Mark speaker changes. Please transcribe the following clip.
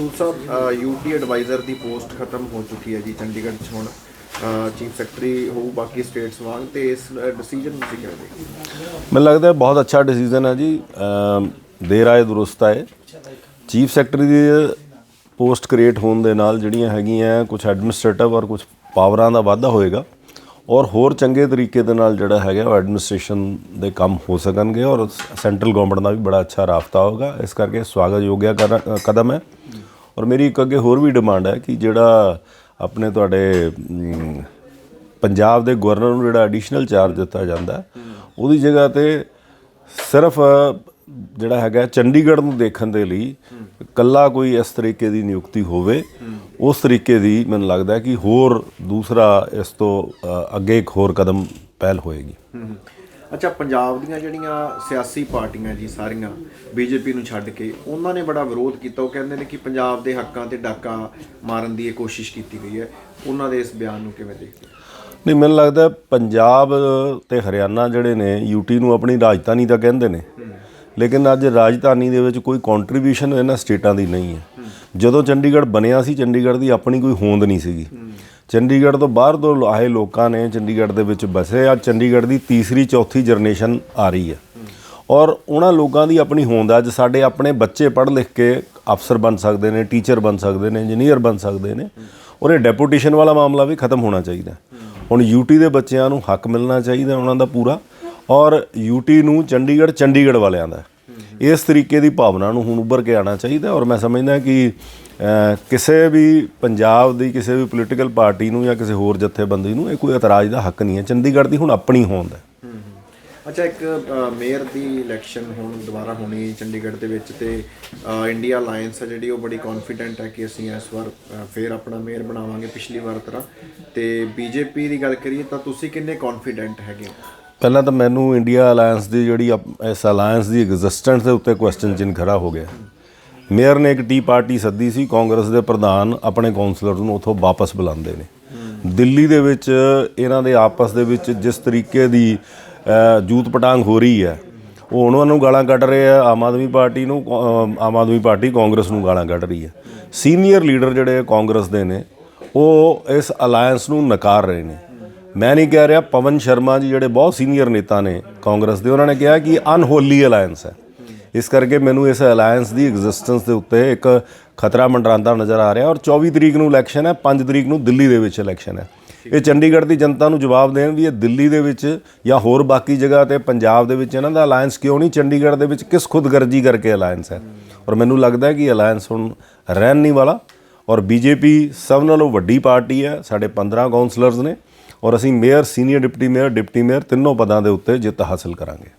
Speaker 1: ਸੂਦ ਸਾਹਿਬ UT adviser ਦੀ post ਖਤਮ ਹੋ ਚੁੱਕੀ ਹੈ ਜੀ ਚੰਡੀਗੜ੍ਹ 'ਚ ਹੁਣ ਚੀਫ ਸੈਕਟਰੀ ਹੋਊ, ਬਾਕੀ ਸਟੇਟਸ ਵਾਂਗ, ਤੇ ਇਸ ਡਿਸੀਜਨ ਤੁਸੀਂ ਕਿਵੇਂ ਦੇਖਦੇ
Speaker 2: ਮੈਨੂੰ ਲੱਗਦਾ ਬਹੁਤ ਅੱਛਾ ਡਿਸੀਜਨ ਹੈ ਜੀ ਦੇਰ ਆਏ, ਦੁਰਸਤ ਆਏ। ਚੀਫ ਸੈਕਟਰੀ ਦੀ ਪੋਸਟ ਕ੍ਰੀਏਟ ਹੋਣ ਦੇ ਨਾਲ ਜਿਹੜੀਆਂ ਹੈਗੀਆਂ ਕੁਝ ਐਡਮਿਨਿਸਟ੍ਰੇਟਿਵ ਔਰ ਕੁਝ ਪਾਵਰਾਂ ਦਾ ਵਾਧਾ ਹੋਏਗਾ, ਔਰ ਹੋਰ ਚੰਗੇ ਤਰੀਕੇ ਦੇ ਨਾਲ ਜਿਹੜਾ ਹੈਗਾ ਉਹ ਐਡਮਿਨਿਸਟ੍ਰੇਸ਼ਨ ਦੇ ਕੰਮ ਹੋ ਸਕਣਗੇ, ਔਰ ਸੈਂਟਰਲ ਗਵਰਨਮੈਂਟ ਦਾ ਵੀ ਬੜਾ ਅੱਛਾ ਰਾਬਤਾ ਹੋਗਾ ਇਸ ਕਰਕੇ ਸਵਾਗਤ ਯੋਗਿਆ ਕਰ- ਕਦਮ ਹੈ। ਔਰ ਮੇਰੀ ਇੱਕ ਅੱਗੇ ਹੋਰ ਵੀ ਡਿਮਾਂਡ ਹੈ ਕਿ ਜਿਹੜਾ ਆਪਣੇ ਤੁਹਾਡੇ ਪੰਜਾਬ ਦੇ ਗਵਰਨਰ ਨੂੰ ਜਿਹੜਾ ਐਡੀਸ਼ਨਲ ਚਾਰਜ ਦਿੱਤਾ ਜਾਂਦਾ ਉਹਦੀ ਜਗ੍ਹਾ ਤੇ ਸਿਰਫ ਜਿਹੜਾ ਹੈਗਾ ਚੰਡੀਗੜ੍ਹ ਨੂੰ ਦੇਖਣ ਦੇ ਲਈ ਕੱਲਾ ਕੋਈ ਇਸ ਤਰੀਕੇ ਦੀ ਨਿਯੁਕਤੀ ਹੋਵੇ, ਉਸ ਤਰੀਕੇ ਦੀ ਮੈਨੂੰ ਲੱਗਦਾ ਕਿ ਹੋਰ ਦੂਸਰਾ ਇਸ ਤੋਂ ਅੱਗੇ ਇੱਕ ਹੋਰ ਕਦਮ ਪਹਿਲ ਹੋਏਗੀ।
Speaker 1: ਅੱਛਾ ਪੰਜਾਬ ਦੀਆਂ ਜਿਹੜੀਆਂ ਸਿਆਸੀ ਪਾਰਟੀਆਂ ਜੀ ਸਾਰੀਆਂ ਬੀਜੇਪੀ ਨੂੰ ਛੱਡ ਕੇ ਉਹਨਾਂ ਨੇ ਬੜਾ ਵਿਰੋਧ ਕੀਤਾ। ਉਹ ਕਹਿੰਦੇ ਨੇ ਕਿ ਪੰਜਾਬ ਦੇ ਹੱਕਾਂ ਤੇ ਡਾਕਾ ਮਾਰਨ ਦੀ ਇਹ ਕੋਸ਼ਿਸ਼ ਕੀਤੀ ਗਈ ਹੈ। ਉਹਨਾਂ ਦੇ ਇਸ ਬਿਆਨ ਨੂੰ ਕਿਵੇਂ ਦੇਖਦੇ?
Speaker 2: ਨਹੀਂ ਮੈਨੂੰ ਲੱਗਦਾ ਪੰਜਾਬ ਤੇ ਹਰਿਆਣਾ ਜਿਹੜੇ ਨੇ ਯੂਟੀ ਨੂੰ ਆਪਣੀ ਰਾਜਧਾਨੀ ਤਾਂ ਕਹਿੰਦੇ ਨੇ। ਲੇਕਿਨ ਅੱਜ ਰਾਜਧਾਨੀ ਦੇ ਵਿੱਚ ਕੋਈ ਕੰਟਰੀਬਿਊਸ਼ਨ ਇਹਨਾਂ ਸਟੇਟਾਂ ਦੀ ਨਹੀਂ ਹੈ। ਜਦੋਂ ਚੰਡੀਗੜ੍ਹ ਬਣਿਆ ਸੀ, ਚੰਡੀਗੜ੍ਹ ਦੀ ਆਪਣੀ ਕੋਈ ਹੋਂਦ ਨਹੀਂ ਸੀਗੀ। ਚੰਡੀਗੜ੍ਹ ਤੋਂ ਬਾਹਰ ਤੋਂ ਆਏ ਲੋਕਾਂ ਨੇ ਚੰਡੀਗੜ੍ਹ ਦੇ ਵਿੱਚ ਬਸੇ। ਆ ਚੰਡੀਗੜ੍ਹ ਦੀ ਤੀਸਰੀ, ਚੌਥੀ ਜਨਰੇਸ਼ਨ ਆ ਰਹੀ ਹੈ। ਔਰ ਉਹਨਾਂ ਲੋਕਾਂ ਦੀ ਆਪਣੀ ਹੋਂਦ ਅੱਜ ਸਾਡੇ ਆਪਣੇ ਬੱਚੇ ਪੜ੍ਹ ਲਿਖ ਕੇ ਅਫਸਰ ਬਣ ਸਕਦੇ ਨੇ, ਟੀਚਰ ਬਣ ਸਕਦੇ ਨੇ, ਇੰਜੀਨੀਅਰ ਬਣ ਸਕਦੇ ਨੇ। ਔਰ ਇਹ ਡੈਪੂਟੇਸ਼ਨ ਵਾਲਾ ਮਾਮਲਾ ਵੀ ਖਤਮ ਹੋਣਾ ਚਾਹੀਦਾ। ਹੁਣ ਯੂਟੀ ਦੇ ਬੱਚਿਆਂ ਨੂੰ ਹੱਕ ਮਿਲਣਾ ਚਾਹੀਦਾ ਉਹਨਾਂ ਦਾ ਪੂਰਾ। ਔਰ ਯੂਟੀ ਨੂੰ ਚੰਡੀਗੜ੍ਹ ਚੰਡੀਗੜ੍ਹ ਵਾਲਿਆਂ ਦਾ। ਇਸ ਤਰੀਕੇ ਦੀ ਭਾਵਨਾ ਨੂੰ ਹੁਣ ਉੱਭਰ ਕੇ ਆਉਣਾ ਚਾਹੀਦਾ ਔਰ ਮੈਂ ਸਮਝਦਾ ਕਿ ਕਿਸੇ ਵੀ ਪੰਜਾਬ ਦੀ ਕਿਸੇ ਵੀ ਪੋਲੀਟੀਕਲ ਪਾਰਟੀ ਨੂੰ ਜਾਂ ਕਿਸੇ ਹੋਰ ਜਥੇਬੰਦੀ ਨੂੰ ਇਹ ਕੋਈ ਇਤਰਾਜ਼ ਦਾ ਹੱਕ ਨਹੀਂ ਹੈ। ਚੰਡੀਗੜ੍ਹ ਦੀ ਹੁਣ ਆਪਣੀ ਹੋਂਦ ਹੈ।
Speaker 1: ਅੱਛਾ ਇੱਕ ਮੇਅਰ ਦੀ ਇਲੈਕਸ਼ਨ ਹੁਣ ਦੁਬਾਰਾ ਹੋਣੀ ਚੰਡੀਗੜ੍ਹ ਦੇ ਵਿੱਚ ਤੇ ਇੰਡੀਆ ਅਲਾਈਅੰਸ ਹੈ ਜਿਹੜੀ ਉਹ ਬੜੀ ਕੌਨਫੀਡੈਂਟ ਹੈ ਕਿ ਅਸੀਂ ਇਸ ਵਾਰ ਅ, ਫੇਰ ਆਪਣਾ ਮੇਅਰ ਬਣਾਵਾਂਗੇ ਪਿਛਲੀ ਵਾਰ ਤਰ੍ਹਾਂ। ਤੇ ਬੀਜੇਪੀ ਦੀ ਗੱਲ ਕਰੀਏ ਤਾਂ ਤੁਸੀਂ ਕਿੰਨੇ ਕੌਨਫੀਡੈਂਟ ਹੈਗੇ ਹੋ?
Speaker 2: ਪਹਿਲਾਂ ਤਾਂ ਮੈਨੂੰ ਇੰਡੀਆ ਅਲਾਈਅੰਸ ਦੀ ਜਿਹੜੀ ਅਪ- ਇਸ ਅਲਾਈਅੰਸ ਦੀ ਐਗਜ਼ਿਸਟੈਂਸ ਦੇ ਉੱਤੇ ਕੁਐਸਚਨ ਚਿੰਨ੍ਹ ਖੜਾ ਹੋ ਗਿਆ। ਮੇਅਰ ਨੇ ਇੱਕ ਟੀ ਪਾਰਟੀ ਸੱਦੀ ਸੀ ਕਾਂਗਰਸ ਦੇ ਪ੍ਰਧਾਨ ਆਪਣੇ ਕਾਉਂਸਲਰ ਨੂੰ ਉੱਥੋਂ ਵਾਪਸ ਬੁਲਾਉਂਦੇ ਨੇ। ਦਿੱਲੀ ਦੇ ਵਿੱਚ ਇਹਨਾਂ ਦੇ ਆਪਸ ਦੇ ਵਿੱਚ ਜਿਸ ਤਰੀਕੇ ਦੀ ਜੂਤ ਪਟਾਂਗ ਹੋ ਰਹੀ ਹੈ ਉਹ ਉਹਨਾਂ ਨੂੰ ਗਾਲਾਂ ਕੱਢ ਰਹੇ ਆ ਆਮ ਆਦਮੀ ਪਾਰਟੀ ਨੂੰ ਅ, ਆਮ ਆਦਮੀ ਪਾਰਟੀ ਕਾਂਗਰਸ ਨੂੰ ਗਾਲਾਂ ਕੱਢ ਰਹੀ ਹੈ। ਸੀਨੀਅਰ ਲੀਡਰ ਜਿਹੜੇ ਕਾਂਗਰਸ ਦੇ ਨੇ ਉਹ ਇਸ ਅਲਾਈਅੰਸ ਨੂੰ ਨਕਾਰ ਰਹੇ ਨੇ। ਮੈਂ ਨਹੀਂ ਕਹਿ ਰਿਹਾ ਪਵਨ ਸ਼ਰਮਾ ਜੀ ਜਿਹੜੇ ਬਹੁਤ ਸੀਨੀਅਰ ਨੇਤਾ ਨੇ ਕਾਂਗਰਸ ਦੇ, ਉਹਨਾਂ ਨੇ ਕਿਹਾ ਕਿ ਅਨਹੋਲੀ ਅਲਾਈਅੰਸ ਹੈ। ਇਸ ਕਰਕੇ ਮੈਨੂੰ ਇਸ ਅਲਾਈਅੰਸ ਦੀ ਐਗਜ਼ਿਸਟੈਂਸ ਦੇ ਉੱਤੇ ਇੱਕ ਖਤਰਾ ਮੰਡਰਾਉਂਦਾ ਨਜ਼ਰ ਆ ਰਿਹਾ ਔਰ 24 ਤਰੀਕ ਨੂੰ ਇਲੈਕਸ਼ਨ ਹੈ 5 ਤਰੀਕ ਨੂੰ ਦਿੱਲੀ ਦੇ ਵਿੱਚ ਇਲੈਕਸ਼ਨ ਹੈ। ਇਹ ਚੰਡੀਗੜ੍ਹ ਦੀ ਜਨਤਾ ਨੂੰ ਜਵਾਬ ਦੇਣ ਵੀ ਇਹ ਦਿੱਲੀ ਦੇ ਵਿੱਚ ਜਾਂ ਹੋਰ ਬਾਕੀ ਜਗ੍ਹਾ ਤੇ ਪੰਜਾਬ ਦੇ ਵਿੱਚ ਇਹਨਾਂ ਦਾ ਅਲਾਈਅੰਸ ਕਿਉਂ ਨਹੀਂ, ਚੰਡੀਗੜ੍ਹ ਦੇ ਵਿੱਚ ਕਿਸ ਖੁਦਗਰਜੀ ਕਰਕੇ ਅਲਾਈਅੰਸ ਹੈ? ਔਰ ਮੈਨੂੰ ਲੱਗਦਾ ਹੈ ਕਿ ਅਲਾਈਅੰਸ ਹੁਣ ਰਹਿਣ ਨਹੀਂ ਵਾਲਾ ਔਰ ਬੀਜੇਪੀ ਸਭ ਨਾਲੋਂ ਵੱਡੀ ਪਾਰਟੀ ਹੈ, ਸਾਡੇ 15 ਕਾਉਂਸਲਰਸ ਨੇ। ਔਰ ਅਸੀਂ mayor senior deputy mayor deputy mayor ਤਿੰਨੋਂ ਪਦਾਂ ਦੇ ਉੱਤੇ ਜਿੱਤ ਹਾਸਲ ਕਰਾਂਗੇ।